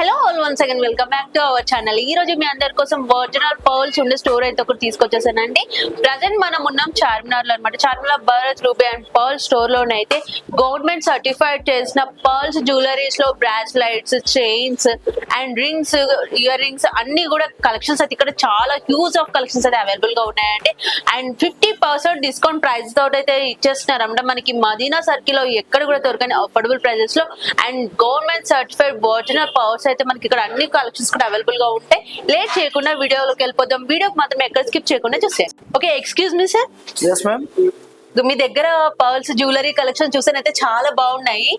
Hello all one second welcome back to our channel ఈ రోజు మీ అందరి కోసం ఒరిజినల్ పర్ల్స్ ఉండే స్టోర్ అయితే ఒకటి తీసుకొచ్చేసానండి. ప్రజెంట్ మనం ఉన్నాం చార్మినార్లో అనమాట Charminar Bharat ruby and pearl store లోనైతే government certified చేసిన pearls జ్యువెలరీస్లో bracelets chains and rings earrings అన్ని కూడా కలెక్షన్స్ అయితే ఇక్కడ చాలా హ్యూజ్ ఆఫ్ కలెక్షన్స్ అయితే అవైలబుల్గా ఉన్నాయండి. And fifty percent discount price తోటి అయితే ఇచ్చేస్తున్నారు అంటే మనకి మదీనా సర్కిల్లో ఎక్కడ కూడా దొరకని అఫోర్డబుల్ ప్రైజెస్లో. And government certified original pearls అయితే మనకి ఇక్కడ అన్ని కలెక్షన్స్ కూడా అవైలబుల్గా ఉంటాయి లేట్ చేయకుండా వీడియోలోకి వెళ్ళిపోదాం. వీడియోకి మాత్రం ఎక్కడ స్కిప్ చేయకుండా చూసేయండి. ఓకే ఎక్స్క్యూజ్ మీ సార్ మీ దగ్గర పర్ల్స్ జ్యువెలరీ కలెక్షన్ చూసానైతే చాలా బాగున్నాయి.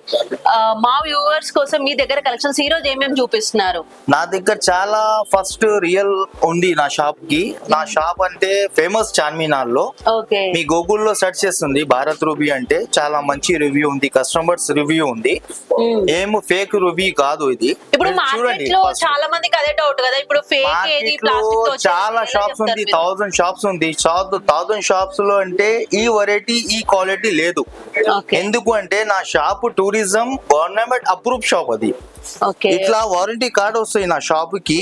మా వ్యూవర్స్ కోసం మీ దగ్గర కలెక్షన్స్ ఈ రోజు ఏమేమి చూపిస్తున్నారు? నా దగ్గర చాలా ఫస్ట్ రియల్ ఉంది నా షాప్కి నా షాప్ అంటే ఫేమస్ చార్మినార్లో మీ గూగుల్లో సెర్చ్ చేస్తుంది భారత్ రూబీ అంటే చాలా మంచి రివ్యూ ఉంది కస్టమర్స్ రివ్యూ ఉంది. ఏం ఫేక్ రూబీ కాదు ఇది. ఇప్పుడు మీరు మార్కెట్లో first. చాలా మందికి అదే డౌట్ కదా ఇప్పుడు ఫేక్ ఏది ప్లాస్టిక్ చాలా షాప్స్ ఉంది థౌసండ్ షాప్స్ ఉంది. థౌసండ్ షాప్స్లో అంటే ఈ వెరైటీ ఈ క్వాలిటీ లేదు. ఎందుకు అంటే నా shop tourism government approve shop అది. ఇట్లా వారంటీ కార్డ్ వస్తుంది నా షాప్కి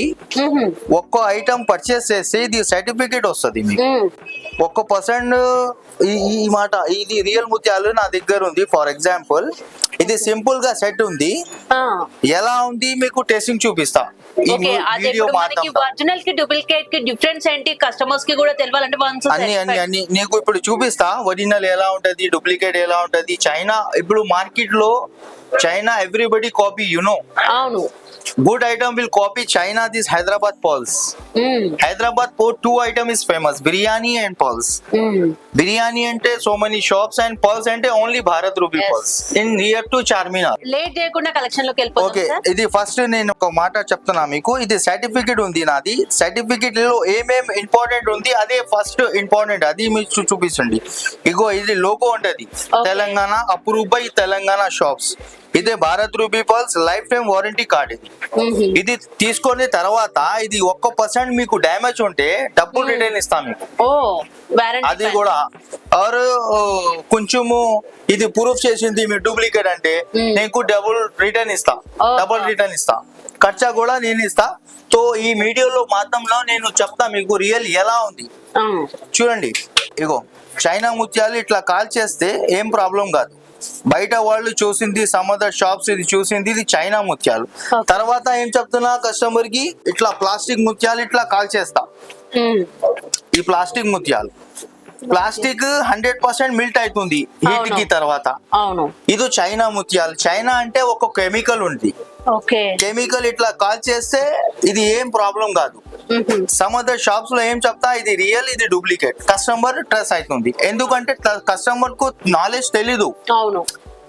ఒక్కో ఐటమ్ పర్చేస్ చేస్తే ఇది సర్టిఫికేట్ వస్తుంది మీకు. ఒక్క పర్సెంట్ ఈ మాట ఇది రియల్ ముత్యాలు నా దగ్గర ఉంది. ఫర్ ఎగ్జాంపుల్ ఇది సింపుల్గా సెట్ ఉంది. ఎలా ఉంది మీకు టెస్టింగ్ చూపిస్తా. ఒరిజినల్కి డూప్లికేట్కి డిఫరెన్స్ ఏంటి? కస్టమర్స్కి కూడా తెలియాలంటే అన్ని అన్ని అన్ని. నీకు ఇప్పుడు చూపిస్తా ఒరిజినల్ ఎలా ఉంటది డూప్లికేట్ ఎలా ఉంటది చైనా ఇప్పుడు మార్కెట్లో China everybody copy you know అవును. Good item will copy China this Hyderabad pearls. Hyderabad port two item is famous biryani and pearls. Biryani అంటే so many shops and pearls అంటే only Bharat ruby Yes. Pearls in near to Charminar late చేయకుండా కలెక్షన్లోకి okay వెళ్ళిపోతాం ఇది first నేను ఒక మాట చెప్తున్నా మీకు. ఇది సర్టిఫికేట్ ఉంది నాది. సర్టిఫికేట్లో ఏమేం ఇంపార్టెంట్ ఉంది అదే ఫస్ట్ ఇంపార్టెంట్ అది మీకు చూ- చూపించండి ఇగో ఇది లోగో ఉంటది. Telangana approve by Telangana shops ఇదే Bharat ruby pearls lifetime warranty card ఇది. ఇది తీసుకున్న తర్వాత ఇది ఒక్క పర్సెంట్ మీకు డ్యామేజ్ ఉంటే డబ్బులు రిటర్న్ ఇస్తాం మీకు. అది కూడా. ఆర్ కొంచెము ఇది ప్రూఫ్ చేసింది మీ డూప్లికేట్ అంటే. నీకు డబుల్ రిటర్న్ ఇస్తా. డబుల్ రిటర్న్ ఇస్తా. ఖర్చా కూడా నేను ఇస్తా. సో ఈ వీడియోలో మాత్రంలో నేను చెప్తా మీకు రియల్ ఎలా ఉంది. చూడండి. ఇగో చైనా ముత్యాలు ఇట్లా కాల్ చేస్తే ఏం ప్రాబ్లం కాదు. బయట వాళ్ళు చూసింది సమ్ అదర్ షాప్స్ ఇది చూసింది ఇది చైనా ముత్యాలు. తర్వాత ఏం చెప్తున్నా కస్టమర్కి ఇట్లా ప్లాస్టిక్ ముత్యాలు ఇట్లా కాల్ చేస్తా ఈ ప్లాస్టిక్ ముత్యాలు. ప్లాస్టిక్ హండ్రెడ్ పర్సెంట్ మిల్ట్ అవుతుంది హీట్కి. తర్వాత. అవును. ఇది చైనా ముత్యాలు. చైనా అంటే ఒక కెమికల్ ఉంది. కెమికల్ ఇట్లా కాల్ చేస్తే ఇది ఏం ప్రాబ్లం కాదు. సమ్ అదర్ షాప్స్లో ఏం చెప్తా ఇది రియల్ ఇది డూప్లికేట్ కస్టమర్ ట్రస్ అవుతుంది ఎందుకంటే కస్టమర్కు నాలెడ్జ్ తెలీదు. అవును.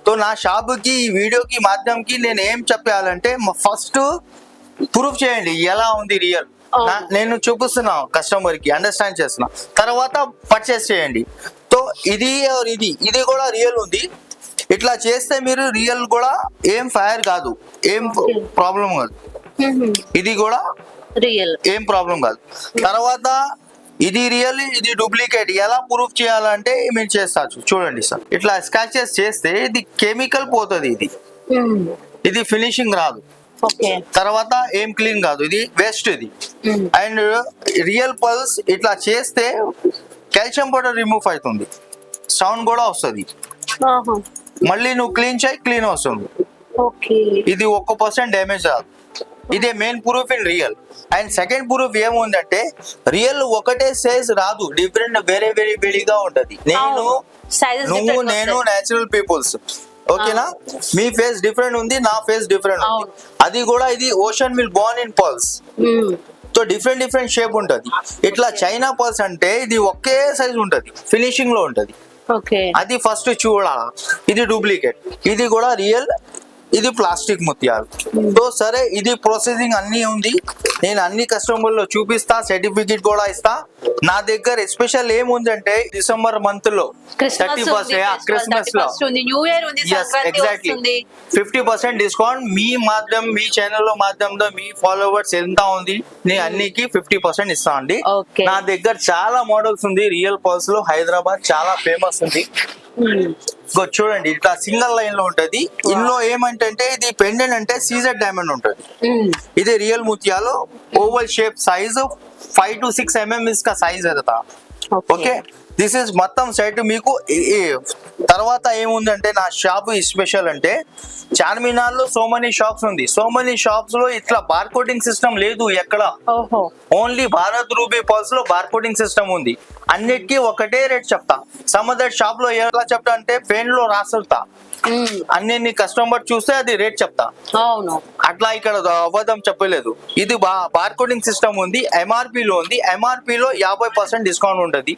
సో నా షాప్కి ఈ వీడియోకి మాధ్యమంకి నేను ఏం చెప్పాలంటే ఫస్ట్ ప్రూఫ్ చేయండి ఎలా ఉంది రియల్. నేను చూపిస్తున్నా కస్టమర్కి అండర్స్టాండ్ చేస్తున్నా. తర్వాత పర్చేస్ చేయండి. సో ఇది ఇది ఇది కూడా రియల్ ఉంది. ఇట్లా చేస్తే మీరు రియల్ కూడా ఏం ఫైర్ కాదు. ఏం. ప్రాబ్లం కాదు. మ్మ్. ఇది కూడా రియల్ ఏం ప్రాబ్లం కాదు. తర్వాత ఇది రియల్ ఇది డూప్లికేట్ ఎలా ప్రూఫ్ చేయాలంటే మీరు చేస్తారు చూడండి సార్. ఇట్లా స్కాచెస్ చేస్తే ఇది కెమికల్ పోతుంది ఇది. మ్మ్. ఇది ఫినిషింగ్ రాదు. తర్వాత ఏం క్లీన్ కాదు ఇది వేస్ట్ ఇది. అండ్ రియల్ పల్స్ ఇట్లా చేస్తే కాల్షియం పౌడర్ రిమూవ్ అవుతుంది సౌండ్ కూడా వస్తుంది. మళ్ళీ నువ్వు క్లీన్ చేయి క్లీన్ వస్తుంది. ఇది ఒక్క పర్సెంట్ డ్యామేజ్ రాదు ఇదే main proof in real and second proof ఏముందంటే రియల్ ఒకటే సైజ్ రాదు. డిఫరెంట్ వేరే వేరే వేడిగా ఉంటది. నేను నువ్వు నేను. నేచురల్ పీపుల్స్ ఓకేనా? మీ ఫేస్ డిఫరెంట్ ఉంది నా ఫేస్ డిఫరెంట్ ఉంది. అది కూడా ఇది ocean will born in pearls. So different different shape ఉంటది. ఇట్లా చైనా పల్స్ అంటే ఇది ఒకే సైజ్ ఉంటది ఫినిషింగ్లో ఉంటది. అది ఫస్ట్ చూడాల. ఇది డూప్లికేట్. ఇది కూడా రియల్ ఇది ప్లాస్టిక్ ముత్యాలు. సో సరే ఇది ప్రాసెసింగ్ అన్ని ఉంది. నేను అన్ని కస్టమర్లో చూపిస్తా సర్టిఫికెట్ కూడా ఇస్తా. నా దగ్గర స్పెషల్ ఏముందంటే డిసెంబర్ మంత్లో థర్టీ ఫస్ట్ క్రిస్మస్లో. ఎగ్జాక్ట్లీ ఫిఫ్టీ పర్సెంట్ డిస్కౌంట్ మీ మాధ్యం మీ ఛానల్లో మాధ్యమంలో మీ ఫాలోవర్స్ ఎంత ఉంది నేను అన్నికి ఫిఫ్టీ పర్సెంట్ ఇస్తా అండి. నా దగ్గర చాలా మోడల్స్ ఉంది. రియల్ పర్స్లో హైదరాబాద్ చాలా ఫేమస్ ఉంది. చూడండి ఇట్లా సింగల్ లైన్లో ఉంటది. ఇందులో ఏమంటే ఇది పెండెంట్ అంటే సీజర్ డైమండ్ ఉంటది. ఇది రియల్ ముత్యాలు oval shape size five to six mm Iska size ఎదతా ఓకే? దిస్ ఇస్ మొత్తం సెట్ మీకు తర్వాత ఏముందంటే నా షాప్ స్పెషల్ అంటే చార్మినార్లో సో మెనీ షాప్స్ ఉంది. సో మెనీ షాప్స్లో ఇట్లా బార్కోడింగ్ సిస్టమ్ లేదు ఎక్కడ. ఓన్లీ భారత్ రూబీ పల్స్లో బార్కోడింగ్ సిస్టమ్ ఉంది. అన్నిటికీ ఒకటే రేట్ చెప్తా. సమ్ అదర్ షాప్లో ఎలా చెప్తా అంటే పెన్లో రాసుతా. మ్మ్. అన్ని కస్టమర్ చూస్తే అది రేట్ చెప్తా. అవును. అట్లా ఇక్కడ అబద్ధం చెప్పలేదు. ఇది బార్కోడింగ్ సిస్టమ్ ఉంది ఎంఆర్పి లో ఉంది. ఎంఆర్పి లో యాభై పర్సెంట్ డిస్కౌంట్ ఉంటది.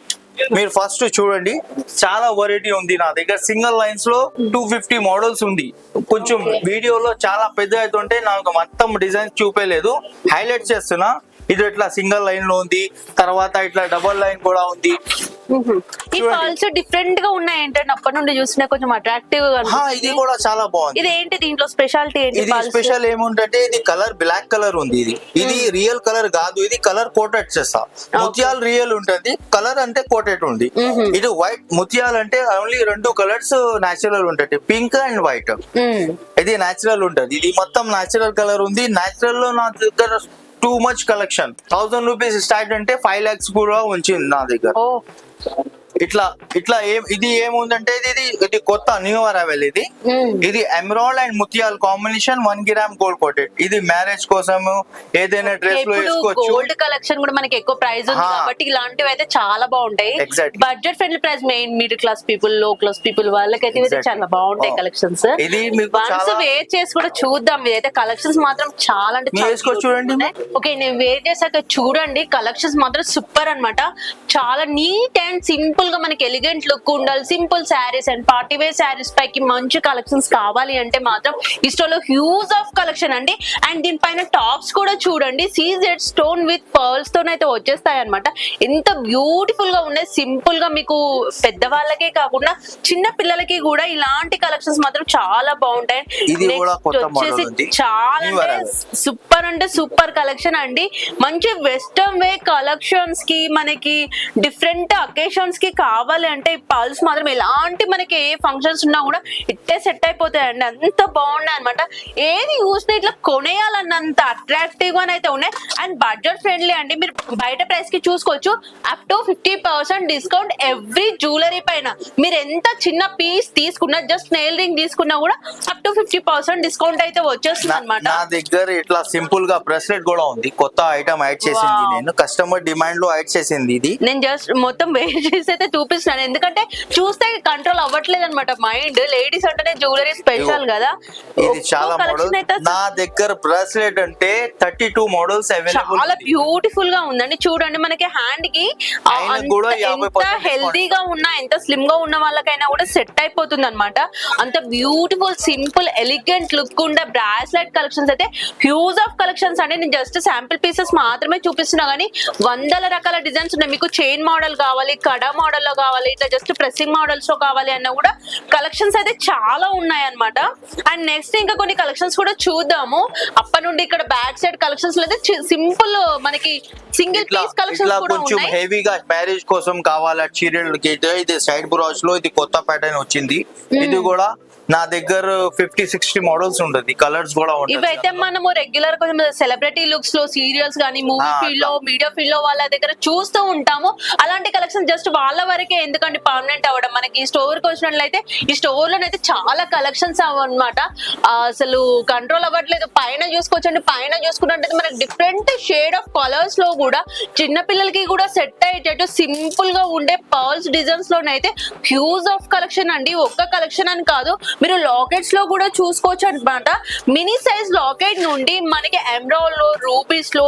మీరు ఫస్ట్ చూడండి. చాలా వెరైటీ ఉంది నా దగ్గర. సింగిల్ లైన్స్లో టూ ఫిఫ్టీ మోడల్స్ ఉంది. కొంచెం వీడియోలో చాలా పెద్ద అవుతుంటే నాకు మొత్తం డిజైన్స్ చూపేలేదు హైలైట్ చేస్తున్నా. ఇది ఇట్లా సింగిల్ లైన్లో ఉంది తర్వాత ఇట్లా డబల్ లైన్ కూడా ఉంది. ఈ. పర్ల్స్ డిఫరెంట్గా ఉన్నాయి ఏంటంటే అప్పటి నుండి చూసినా కొంచెం అట్రాక్టివ్గా. ఇది కూడా చాలా బాగుంది ఇది ఏంటి దీంట్లో స్పెషాలిటీ ఏంటి ఇది? స్పెషల్ ఏముందంటే ఇది కలర్ బ్లాక్ కలర్ ఉంది ఇది ఇది రియల్ కలర్ కాదు ఇది కలర్ కోటెడ్ చేస్తా ముత్యాలు రియల్ ఉంటుంది కలర్ అంటే కోటెడ్ ఉంది. ఇది వైట్ ముత్యాలు అంటే ఓన్లీ రెండు కలర్స్ నాచురల్ ఉంటాయి పింక్ అండ్ వైట్. ఇది నాచురల్ ఉంటది ఇది మొత్తం నాచురల్ కలర్ ఉంది నాచురల్లో నా దగ్గర too much collection. Thousand rupees start అంటే ఫైవ్ లాక్స్ కూడా ఉంచింది నా దగ్గర. ఇట్లా ఇట్లా ఏం ఇది ఏముందంటే ఇది ఇది ఇది కొత్త న్యూ అరైవల్ ఇది. ఇది emerald and Mutyal combination one gram gold coated ఇది మ్యారేజ్ కోసము ఏదైనా డ్రెస్లో వేసుకోవచ్చు గోల్డ్ కలెక్షన్ కూడా మనకి ఎక్కువ ప్రైస్ ఉంది. కాబట్టి ఇలాంటివి అయితే చాలా బాగుంటాయి. Budget friendly price main middle class పీపుల్లో class people వాళ్ళకైతే Exactly. చాలా బాగుంటాయి Oh. కలెక్షన్స్ ఇది మీకు వన్స్ వేర్ చేసి కూడా చూద్దాం ఇదైతే కలెక్షన్స్ మాత్రం చాలా అంటే చూడండి. ఓకే నేను వేర్ చేశాక చూడండి కలెక్షన్స్ మాత్రం సూపర్ అన్నమాట చాలా నీట్ అండ్ సింపుల్ గా మనకి ఎలిగెంట్ లుక్ ఉండాలి. Simple saris and party wear saris పైకి మంచి కలెక్షన్స్ కావాలి అంటే మాత్రం ఈ స్టోర్లో హ్యూజ్ ఆఫ్ కలెక్షన్ అండి. అండ్ దీనిపైన టాప్స్ కూడా చూడండి. సీజెడ్ స్టోన్ విత్ పర్ల్స్తో అయితే వచ్చేస్తాయి అనమాట ఎంత బ్యూటిఫుల్గా ఉన్నాయి. సింపుల్గా మీకు పెద్దవాళ్ళకే కాకుండా చిన్న పిల్లలకి కూడా ఇలాంటి కలెక్షన్స్ మాత్రం చాలా బాగుంటాయి. వచ్చేసి. చాలా. సూపర్ అంటే సూపర్ కలెక్షన్ అండి. మంచి వెస్టర్న్ వే కలెక్షన్స్కి మనకి డిఫరెంట్ అకేషన్స్కి కావాలి అంటే ఈ పల్స్ మాత్రం ఎలాంటి మనకి ఏ ఫంక్షన్స్ ఉన్నా కూడా ఇట్టే సెట్ అయిపోతాయండి. అంత బాగున్నాయి అనమాట ఏది చూసినా ఇట్లా కొనేయాలన్నంత అట్రాక్టివ్గా అయితే ఉన్నాయి. అండ్ బడ్జెట్ ఫ్రెండ్లీ అండి. మీరు బయట ప్రైస్కి చూసుకోవచ్చు. Up to fifty percent discount every jewellery పైన. మీరు ఎంత చిన్న పీస్ తీసుకున్నా జస్ట్ నెయిల్ రింగ్ తీసుకున్నా కూడా up to fifty percent discount అయితే వచ్చేస్తుంది అనమాట నా దగ్గర ఇట్లా సింపుల్గా బ్రెస్లెట్ కూడా ఉంది. కొత్త ఐటమ్ యాడ్ చేసింది. నేను. కస్టమర్ డిమాండ్లో యాడ్ చేసింది ఇది. నేను జస్ట్ మొత్తం వెయిట్ చేసి అయితే చూపిస్తున్నాను ఎందుకంటే చూస్తే కంట్రోల్ అవ్వట్లేదు అనమాట మైండ్ లేడీస్ అంటేనే జ్యువెలరీ స్పెషల్ కదా. ఇది చాలా అయితే నా దగ్గర బ్రాస్లెట్ అంటే థర్టీ టూ మోడల్స్ చాలా బ్యూటిఫుల్గా ఉందండి. చూడండి మనకి హ్యాండ్కి ఆ అయినా అంత- కూడా 50% ఎంత. హెల్దీగా ఉన్నా ఎంత స్లిమ్గా ఉన్న వాళ్ళకైనా కూడా సెట్ అయిపోతుంది అనమాట అంత బ్యూటిఫుల్ సింపుల్ ఎలిగెంట్ లుక్ ఉండే బ్రాస్లెట్ కలెక్షన్స్ అయితే హ్యూజ్ ఆఫ్ కలెక్షన్స్ అండి. నేను జస్ట్ శాంపిల్ పీసెస్ మాత్రమే చూపిస్తున్నా కానీ వందల రకాల డిజైన్స్ ఉన్నాయి. మీకు చైన్ మోడల్ కావాలి కడా మోడల్ లో కావాలి ఇట్లా జస్ట్ ప్రెస్సింగ్ మోడల్స్లో కావాలి అన్న కూడా కలెక్షన్స్ అయితే చాలా ఉన్నాయి అనమాట అండ్ నెక్స్ట్ ఇంకా కొన్ని కలెక్షన్స్ కూడా చూద్దాము. అప్పటి నుండి ఇక్కడ బ్యాక్ సైడ్ కలెక్షన్స్లో అయితే సింపుల్ మనకి సింగిల్ పీస్ కలెక్షన్స్ ఇట్లా కూడా ఉన్నాయి. హెవీగా మ్యారేజ్ కోసం కావాలా చీరలకి ఇది సైడ్ బ్రౌజ్లో ఇది కొత్త ప్యాటర్న్ వచ్చింది. ఇది కూడా నా దగ్గర ఫిఫ్టీ సిక్స్టీ మోడల్స్ ఉంటుంది. కలర్స్ కూడా ఇవైతే ఉంటుంది మనము రెగ్యులర్ కొంచెం సెలబ్రిటీ లుక్స్లో సీరియల్స్ కానీ మూవీ ఫీల్డ్లో మీడియా ఫీల్డ్లో వాళ్ళ దగ్గర చూస్తూ ఉంటాము. అలాంటి కలెక్షన్ జస్ట్ వాళ్ళ వరకే ఎందుకంటే పర్మనెంట్ అవ్వడం? మనకి ఈ స్టోర్కి వచ్చినట్లయితే ఈ స్టోర్ లోనైతే చాలా కలెక్షన్స్ అన్నమాట అసలు కంట్రోల్ అవ్వట్లేదు. పైన చూసుకోవచ్చండి. పైన చూసుకున్నట్టయితే మనకి డిఫరెంట్ షేడ్ ఆఫ్ కలర్స్లో కూడా చిన్న పిల్లలకి కూడా సెట్ అయ్యేటట్టు సింపుల్గా ఉండే పర్ల్స్ డిజైన్స్ లోనైతే హ్యూజ్ ఆఫ్ కలెక్షన్ అండి. ఒక్క కలెక్షన్ అని కాదు. మీరు లాకెట్స్లో కూడా చూసుకోవచ్చు అనమాట మినీ సైజ్ లాకెట్ నుండి మనకి ఎమ్రాల్లో రూపీస్లో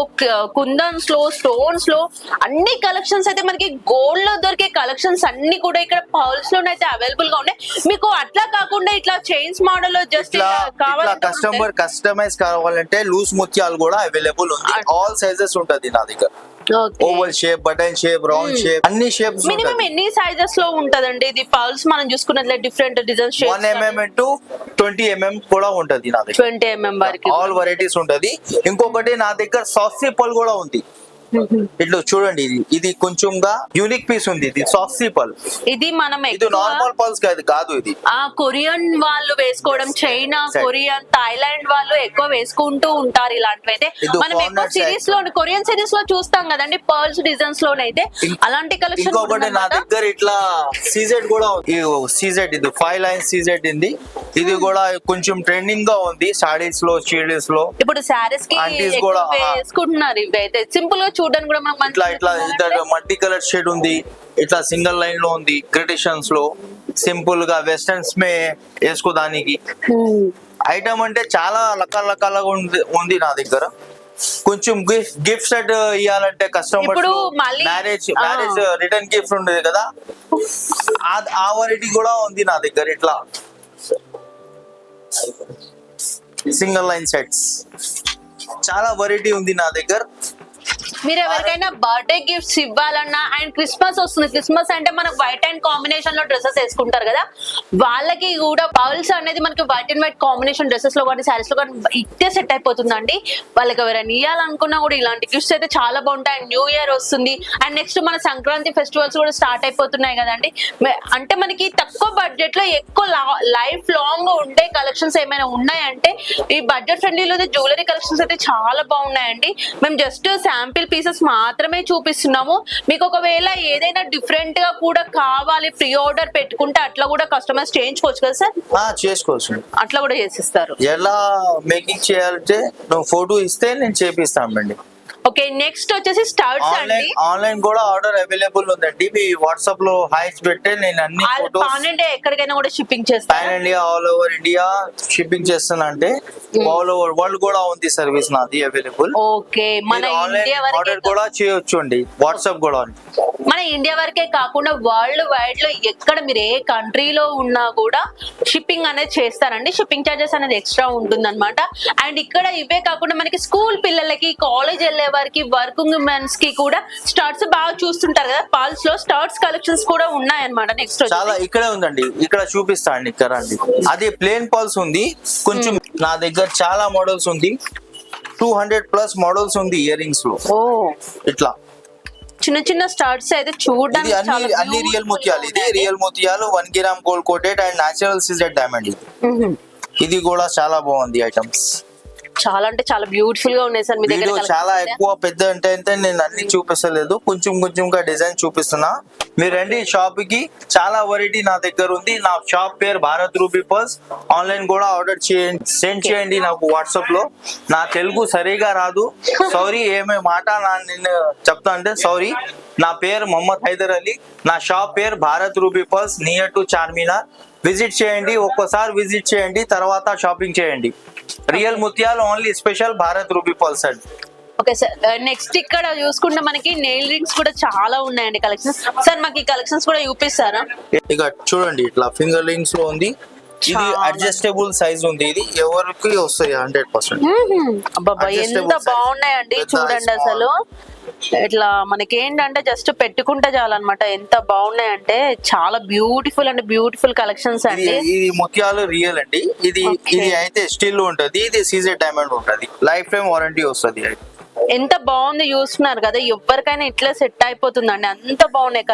కుందన్స్లో స్టోన్స్లో అన్ని కలెక్షన్స్ అయితే మనకి గోల్డ్లో దొరికే కలెక్షన్స్ అన్ని కూడా ఇక్కడ పర్ల్స్ లోనైతే అవైలబుల్గా ఉన్నాయి. మీకు అట్లా కాకుండా ఇట్లా చైన్స్ మోడల్లో జస్ట్ కావాలంటే కస్టమర్ కస్టమైజ్ కావాలంటే లూజ్ ముత్యాలు కూడా అవైలబుల్ ఉంది. ఆల్ సైజెస్ ఉంటది నా దగ్గర. Oval shape button shape round shape అన్ని షేప్స్ మినిమం ఎన్ని సైజెస్లో ఉంటదండి? ఇది పల్స్ మనం చూసుకున్నట్లయితే different designs one mm to twenty mm కూడా ఉంటది నా దగ్గర. ట్వంటీ ఎంఎం వరకు. ఆల్ వెరైటీస్ ఉంటది. ఇంకొకటి నా దగ్గర సాఫ్ట్ పల్ కూడా ఉంది. ఇట్లా చూడండి ఇది ఇది కొంచెంగా యూనిక్ పీస్ ఉంది ఇది సాఫ్ట్ పల్ ఇది మనం ఇది నార్మల్ పల్స్ కాదు కాదు ఇది. ఆ కొరియన్ వాళ్ళు వేసుకోవడం చైనా. కొరియన్ థాయిలాండ్ వాళ్ళు ఎక్కువ వేసుకుంటూ ఉంటారు ఇలాంటివి అయితే మనం ఎక్కువ సిరీస్లో కొరియన్ సిరీస్లో చూస్తాం కదండి పర్ల్స్ డిజైన్స్ లోనైతే అలాంటి కలెక్షన్ ఇంకొకటి నా దగ్గర ఇట్లా సీజెడ్ కూడా సీజెడ్ ఇది ఫైవ్ లైన్ సీజెడ్ ఇది ఇది కూడా కొంచెం ట్రెండింగ్గా ఉంది సాడీస్లో షీడీస్లో. ఇప్పుడు శారీస్కి. వేసుకుంటున్నారు ఇవి అయితే సింపుల్గా చూడడానికి కూడా మనకు ఇట్లా ఇట్లా మల్టీ కలర్ షేడ్ ఉంది ఇట్లా సింగిల్ లైన్లో ఉంది గ్రెడిషన్స్లో. సింపుల్గా వెస్టర్న్స్ మే వేసుకోదానికి Hmm. ఐటమ్ అంటే చాలా రకాల రకాలుగా ఉంది ఉంది నా దగ్గర. కొంచెం గిఫ్ట్ గిఫ్ట్ సెట్ ఇవ్వాలంటే మళ్ళీ- మ్యారేజ్. మ్యారేజ్ రిటర్న్ గిఫ్ట్ ఉండేది కదా? ఆ- ఆ వెరైటీ కూడా ఉంది నా దగ్గర ఇట్లా. సింగిల్ లైన్ సెట్స్ చాలా వెరైటీ ఉంది నా దగ్గర. మీరు ఎవరికైనా బర్త్డే గిఫ్ట్స్ ఇవ్వాలన్నా అండ్ క్రిస్మస్ వస్తుంది. క్రిస్మస్ అంటే మనకు వైట్ అండ్ కాంబినేషన్లో డ్రెస్సెస్ వేసుకుంటారు కదా. వాళ్ళకి కూడా బౌల్స్ అనేది మనకి వైట్ అండ్ వైట్ కాంబినేషన్ డ్రెస్సెస్లో కానీ శారీస్లో కానీ ఇట్టే సెట్ అయిపోతుందండి. వాళ్ళకి ఎవరైనా ఇవ్వాలనుకున్నా కూడా ఇలాంటి గిఫ్ట్స్ అయితే చాలా బాగుంటాయి. అండ్ న్యూ ఇయర్ వస్తుంది. అండ్ నెక్స్ట్ మన సంక్రాంతి ఫెస్టివల్స్ కూడా స్టార్ట్ అయిపోతున్నాయి కదండి. అంటే మనకి తక్కువ బడ్జెట్లో ఎక్కువ లైఫ్ లాంగ్ ఉండే కలెక్షన్స్ ఏమైనా ఉన్నాయంటే ఈ బడ్జెట్ ఫ్రెండ్లీలో జ్యువెలరీ కలెక్షన్స్ అయితే చాలా బాగున్నాయండి. మేము జస్ట్ శాంపుల్ పీసెస్ మాత్రమే చూపిస్తున్నాము. మీకు ఒకవేళ ఏదైనా డిఫరెంట్గా కూడా కావాలి ప్రీ ఆర్డర్ పెట్టుకుంటే అట్లా కూడా కస్టమర్స్ చేయించుకోవచ్చు కదా సార్? చేసుకోవచ్చు. అట్లా కూడా చేసిస్తారు. ఎలా మేకింగ్ చేయాలంటే నువ్వు ఫోటో ఇస్తే నేను చేపిస్తానండి ఓకే నెక్స్ట్ వచ్చేసి స్టార్ట్స్ అండి. ఆన్లైన్ కూడా ఆర్డర్ అవైలబుల్ ఉందండి మీ వాట్సాప్లో హాయిస్ పెట్టే నేను అన్ని ఫోటోస్ ఇండియా ఎక్కడికైనా కూడా shipping pan India all over India shipping చేస్తున్నా అంటే ఆల్ ఓవర్ వరల్డ్ కూడా ఉంది సర్వీస్ నాది అవైలబుల్ ఓకే మన ఆన్లైన్ ఇండియా వరకే ఆర్డర్ కూడా చేయొచ్చు అండి వాట్సాప్ కూడా ఉంది. మన ఇండియా వరకే కాకుండా వరల్డ్ వైడ్లో ఎక్కడ మీరు ఏ కంట్రీలో ఉన్నా కూడా షిప్పింగ్ అనేది చేస్తారండి. షిప్పింగ్ చార్జెస్ అనేది ఎక్స్ట్రా ఉంటుంది అనమాట అండ్ ఇక్కడ ఇవే కాకుండా మనకి స్కూల్ పిల్లలకి కాలేజ్ వెళ్ళే వారికి వర్కింగ్ ఉమెన్స్కి కూడా స్టార్ట్స్ బాగా చూస్తుంటారు కదా పాల్స్లో స్టార్ట్స్ కలెక్షన్స్ కూడా ఉన్నాయన్నమాట నెక్స్ట్ చాలా ఇక్కడే ఉందండి ఇక్కడ చూపిస్తా అండి ఇక్కడ అండి. అది ప్లేన్ పల్స్ ఉంది కొంచెం నా దగ్గర చాలా మోడల్స్ ఉంది టూ హండ్రెడ్ ప్లస్ మోడల్స్ ఉంది ఇయర్ రింగ్స్లో ఇట్లా. చిన్న చిన్న స్టార్ట్స్ అయితే చూడడానికి అన్ని అన్ని రియల్ ముత్యాలు ఇది. రియల్ ముత్యాలు one gram gold coated and natural CZ diamond. ఇది. కూడా చాలా బాగుంది ఐటమ్స్ చాలా అంటే చాలా బ్యూటిఫుల్గా ఉన్నాయి సార్ మీ దగ్గర చాలా. ఎక్కువ పెద్ద అంటే అంటే నేను అన్ని చూపిస్తలేదు. కొంచెం కొంచెంగా డిజైన్ చూపిస్తున్నా. మీరు రండి షాప్కి చాలా వెరైటీ నా దగ్గర ఉంది. నా షాప్ పేరు భారత్ రూపీ పర్స్ ఆన్లైన్ కూడా ఆర్డర్ చేయండి సెండ్ చేయండి నాకు వాట్సాప్లో. నా తెలుగు సరిగా రాదు. సారీ ఏమే మాట నా నేను చెప్తా అంటే సారీ నా పేరు మొహమ్మద్ హైదర్ అలీ. నా షాప్ పేరు Bharat ruby pearls near to Charminar visit చేయండి. ఒక్కసారి విజిట్ చేయండి. తర్వాత షాపింగ్ చేయండి. రియల్ ముత్యాలు only special Bharat ruby pearls okay sir next ఇక్కడ చూసుకుంటే మనకి నెయిల్ రింగ్స్ కూడా చాలా ఉన్నాయండి కలెక్షన్స్ సార్ మాకు ఈ కలెక్షన్స్ కూడా చూపిస్తారా? ఇక చూడండి ఇట్లా ఫింగర్ రింగ్స్లో ఉంది. ఇది. అడ్జస్టబుల్ సైజ్ ఉంది. ఇది ఎవరికి వస్తాయి? హండ్రెడ్ పర్సెంట్ అబ్బాబా ఎంత. బాగున్నాయండి. చూడండి. అసలు. ఇట్లా మనకి ఏంటంటే జస్ట్ పెట్టుకుంటే చాలన్నమాట. ఎంత బాగున్నాయంటే చాలా బ్యూటిఫుల్ అండ్ బ్యూటిఫుల్ కలెక్షన్స్ అండి. ఇది ముత్యాలు రియల్ అండి. ఇది. ఇది అయితే స్టిల్ ఉంటది. ఇది సీజర్ డైమండ్ ఉంటది. లైఫ్ టైం వారంటీ వస్తుంది. ఎంత బాగుంది చూస్తున్నారు కదా ఎవరికైనా ఇట్లా సెట్ అయిపోతుందండి. అంత బాగున్నాయి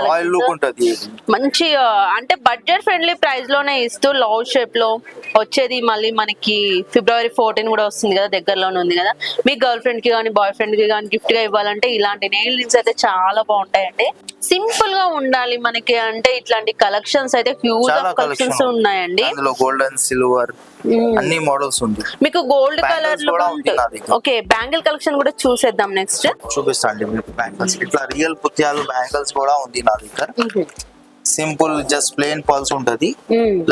ఉంటది. మంచి అంటే బడ్జెట్ ఫ్రెండ్లీ ప్రైస్లోనే ఇస్తూ లవ్ షేప్లో వచ్చేది మళ్ళీ మనకి ఫిబ్రవరి ఫోర్టీన్ కూడా వస్తుంది కదా దగ్గరలోనే ఉంది కదా. మీ గర్ల్ ఫ్రెండ్కి కానీ బాయ్ ఫ్రెండ్కి కానీ గిఫ్ట్గా ఇవ్వాలంటే ఇలాంటి నెయిల్ రింగ్స్ అయితే చాలా బాగుంటాయండి. సింపుల్గా ఉండాలి మనకి అంటే ఇట్లాంటి కలెక్షన్స్ అయితే హ్యూజ్ ఆఫ్ కలెక్షన్స్. ఉన్నాయండి. సిల్వర్. అన్ని మోడల్స్ ఉంది. మీకు గోల్డ్ కలర్లో. ఓకే బ్యాంగిల్ కలెక్షన్ కూడా చూసేద్దాం నెక్స్ట్ చూపిస్తా అండి మీకు బ్యాంగిల్స్ ఇట్లా రియల్ పుత్యాలు బ్యాంగిల్స్ కూడా ఉంది నా దగ్గర. సింపుల్ జస్ట్ ప్లేన్ పల్స్ ఉంటది.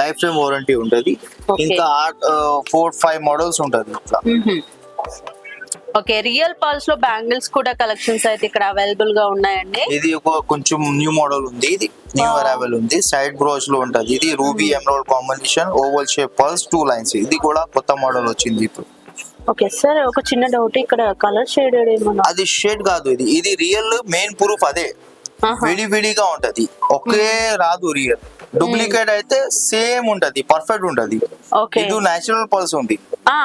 లైఫ్ టైం వారంటీ ఉంటది. ఇంకా ఫోర్ ఫైవ్ మోడల్స్ ఉంటది ఇట్లా. ఓకే రియల్ పర్ల్స్లో బ్యాంగిల్స్ కూడా కలెక్షన్స్ అయితే ఇక్కడ అవైలబుల్గా ఉన్నాయండి. ఇది ఒక కొంచెం న్యూ మోడల్ ఉంది. ఇది న్యూ. అరైవల్ ఉంది. సైడ్ బ్రోచ్లో ఉంటది. ఇది ruby emerald combination oval shape pearls two lines ఇది కూడా కొత్త మోడల్ వచ్చింది ఇప్పుడు. ఓకే సార్ ఒక చిన్న డౌట్ ఇక్కడ కలర్ షేడెడ్ ఏమన్నా? అది షేడ్ కాదు ఇది. ఇది రియల్ మెయిన్ ప్రూఫ్ అదే. ఆహా. విడి విడిగా ఉంటది. ఒకే రాదు రియల్ డూప్లికేట్ అయితే సేమ్ ఉంటది పర్ఫెక్ట్ ఉంటది. ఇది నేచురల్ పల్స్ ఉంది.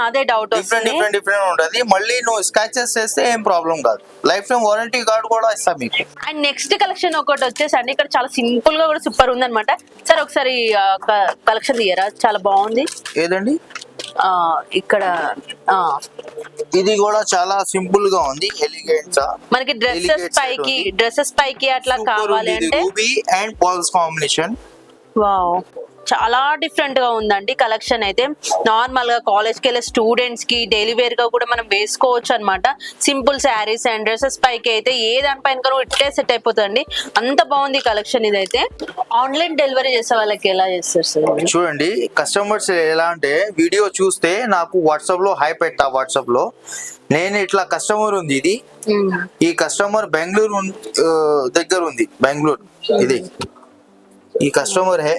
అదే డౌట్ డిఫరెంట్ డిఫరెంట్ డిఫరెంట్ ఉంటది. మళ్ళీ నువ్వు స్క్రాచెస్ చేస్తే ఏం ప్రాబ్లం కాదు. లైఫ్ టైం వారంటీ కార్డు కూడా ఇస్తా మీకు. అండ్ నెక్స్ట్ కలెక్షన్ ఒకటి వచ్చేసి అండి ఇక్కడ చాలా సింపుల్గా కూడా సూపర్ ఉందన్నమాట. సార్ ఒకసారి కలెక్షన్ తీయరా? చాలా బాగుంది. ఏదండి? ఇక్కడ ఆ, ఇది కూడా చాలా సింపుల్గా ఉంది ఎలిగెంట్ మనకి డ్రెస్సెస్ పైకి. డ్రెస్సెస్ పైకి అట్లా కావాలి అంటే? Ruby and pearls combination wow. చాలా డిఫరెంట్గా ఉందండి కలెక్షన్ అయితే. నార్మల్గా కాలేజ్కి వెళ్ళే స్టూడెంట్స్కి డైలీ వేర్గా కూడా మనం వేసుకోవచ్చు అనమాట సింపుల్ శారీస్ అండ్ డ్రెస్సెస్ పైకి అయితే ఏ దానిపైన కూడా ఇట్టే సెట్ అయిపోతుంది అంత బాగుంది కలెక్షన్ ఇదైతే. ఆన్లైన్ డెలివరీ చేసే వాళ్ళకి ఎలా చేస్తారు సార్ చూడండి కస్టమర్స్ ఎలా అంటే వీడియో చూస్తే నాకు వాట్సాప్లో హై పెట్టా వాట్సాప్లో. నేను ఇట్లా కస్టమర్ ఉంది ఇది. ఈ కస్టమర్ బెంగళూరు దగ్గర ఉంది బెంగళూరు ఇది. ఈ కస్టమర్ హే.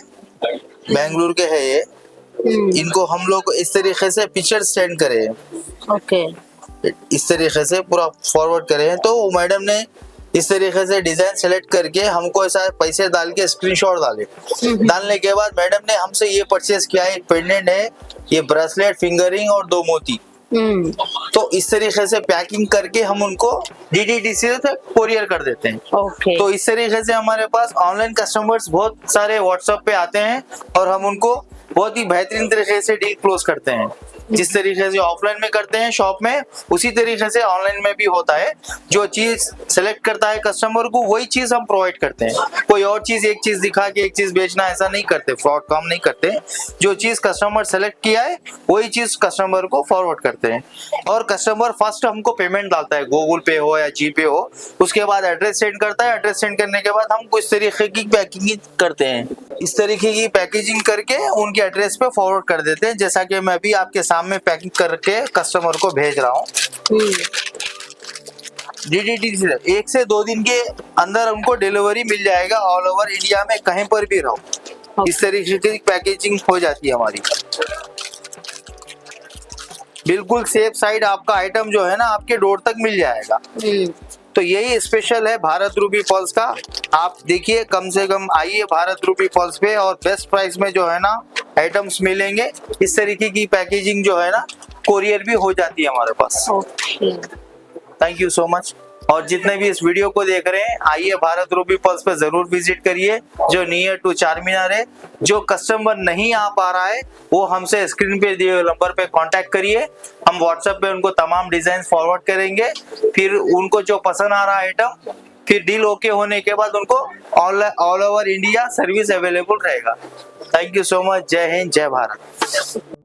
बेंगलुरु के है ये। इनको हम लोग इस तरीके से पिक्चर सेंड करे। ओके इस तरीके से पूरा फॉरवर्ड करे। तो मैडम ने इस तरीके से डिज़ाइन सेलेक्ट करके हमको ऐसा पैसे डाल के स्क्रीनशॉट डाले। डालने के बाद मैडम ने हमसे ये परचेज किया। है एक पेंडेंट है ये ब्रेसलेट फिंगरिंग और दो मोती। तो इस तरीके से पैकिंग करके हम उनको डीडीडीसी से कोरियर कर देते हैं। ओके। तो इस तरीके से हमारे पास ऑनलाइन कस्टमर्स बहुत सारे व्हाट्सएप पे आते हैं और हम उनको बहुत ही बेहतरीन तरीके से डील क्लोज करते हैं। जिस तरीके से ऑफलाइन में करते हैं शॉप में, उसी तरीके से ऑनलाइन में भी होता है। जो चीज़ सेलेक्ट करता है कस्टमर को, वही चीज़ हम प्रोवाइड करते हैं। कोई और चीज़, एक चीज़ दिखा के एक चीज़ बेचना, ऐसा नहीं करते फ्रॉड काम नहीं करते। जो चीज़ कस्टमर सेलेक्ट किया है, वही चीज़ कस्टमर को फॉरवर्ड करते हैं। और कस्टमर फ़र्स्ट हमको पेमेंट डालता है गूगल पे हो या जी पे हो। उसके बाद एड्रेस सेंड करता है एड्रेस सेंड करने के बाद हम कुछ तरीके की पैकिंग करते हैं। इस तरीके की पैकेजिंग करके उनके एड्रेस पे फॉरवर्ड कर देते हैं। जैसा कि मैं भी आपके सामने पैकिंग करके कस्टमर को भेज रहा हूँ। डीडीटी से एक से दो दिन के अंदर उनको डिलीवरी मिल जाएगा ऑल ओवर इंडिया में कहीं पर भी रहो। इस तरीके की पैकेजिंग हो जाती है हमारी। बिल्कुल सेफ़ साइड आपका आइटम जो है ना आपके डोर तक मिल जाएगा। तो यही स्पेशल है भारत रूबी फॉल्स का। आप देखिए कम से कम आइए भारत रूबी फॉल्स पे और बेस्ट प्राइस में जो है ना आइटम्स मिलेंगे। इस तरीके की पैकेजिंग जो है ना कोरियर भी हो जाती है हमारे पास। थैंक यू सो मच और जितने भी इस वीडियो को देख रहे हैं, आइए भारत रूबी पल्स पे ज़रूर विज़िट करिए, जो नियर टू चार मीनार है, जो कस्टमर नहीं आ पा रहा है, वो हमसे स्क्रीन पे दिए नंबर पे कांटेक्ट करिए। हम व्हाट्सएप पे उनको तमाम डिज़ाइन फॉरवर्ड करेंगे, फिर उनको जो पसंद आ रहा आइटम फिर डील ओके होने के बाद उनको all over India service available रहेगा। थैंक यू सो मच जय हिंद, जय भारत।